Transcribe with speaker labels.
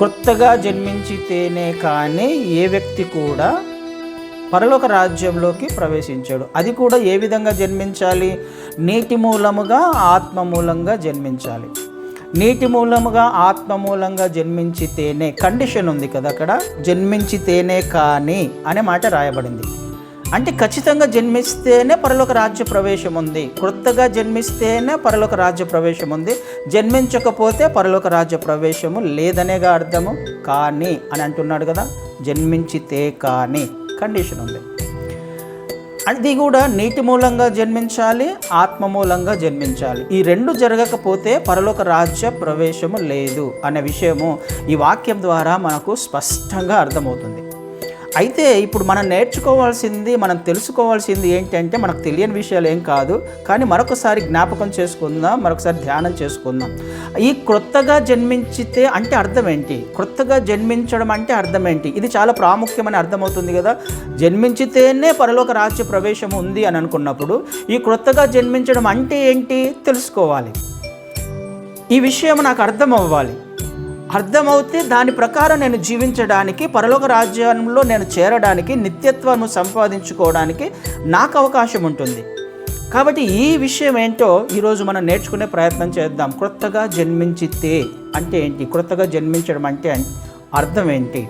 Speaker 1: కొత్తగా జన్మించితేనే కానీ ఏ వ్యక్తి కూడా పరలోక రాజ్యంలోకి ప్రవేశించాడు. అది కూడా ఏ విధంగా జన్మించాలి? నీటి మూలముగా ఆత్మ మూలంగా జన్మించాలి. నీటి మూలముగా ఆత్మ మూలంగా జన్మించితేనే కండిషన్ ఉంది కదా అక్కడ? జన్మించితేనే కానీ అనే మాట రాయబడింది. అంటే ఖచ్చితంగా జన్మిస్తేనే పరలోక రాజ్య ప్రవేశం ఉంది. కొత్తగా జన్మిస్తేనే పరలోక రాజ్య ప్రవేశం ఉంది. జన్మించకపోతే పరలోక రాజ్య ప్రవేశము లేదనేగా అర్థము కానీ అని అంటున్నాడు కదా. జన్మించితే కానీ కండిషన్ ఉంది. అది కూడా నీటి మూలంగా జన్మించాలి ఆత్మ మూలంగా జన్మించాలి. ఈ రెండు జరగకపోతే పరలోక రాజ్య ప్రవేశము లేదు అనే విషయము ఈ వాక్యం ద్వారా మనకు స్పష్టంగా అర్థమవుతుంది. అయితే ఇప్పుడు మనం నేర్చుకోవాల్సింది మనం తెలుసుకోవాల్సింది ఏంటంటే మనకు తెలియని విషయాలు ఏం కాదు. కానీ మరొకసారి జ్ఞాపకం చేసుకుందాం మరొకసారి ధ్యానం చేసుకుందాం. ఈ క్రొత్తగా జన్మించితే అంటే అర్థం ఏంటి? క్రొత్తగా జన్మించడం అంటే అర్థం ఏంటి? ఇది చాలా ప్రాముఖ్యమని అర్థమవుతుంది కదా? జన్మించితేనే పరలోక రాజ్య ప్రవేశం ఉంది అని అనుకున్నప్పుడు ఈ క్రొత్తగా జన్మించడం అంటే ఏంటి? తెలుసుకోవాలి. ఈ విషయం నాకు అర్థం అవ్వాలి. అర్థమవుతే దాని ప్రకారం నేను జీవించడానికి పరలోక రాజ్యంలో నేను చేరడానికి నిత్యత్వము సంపాదించుకోవడానికి నాకు అవకాశం ఉంటుంది. కాబట్టి ఈ విషయం ఏంటో ఈరోజు మనం నేర్చుకునే ప్రయత్నం చేద్దాం. క్రొత్తగా జన్మించితే అంటే ఏంటి? క్రొత్తగా జన్మించడం అంటే అర్థం ఏంటి?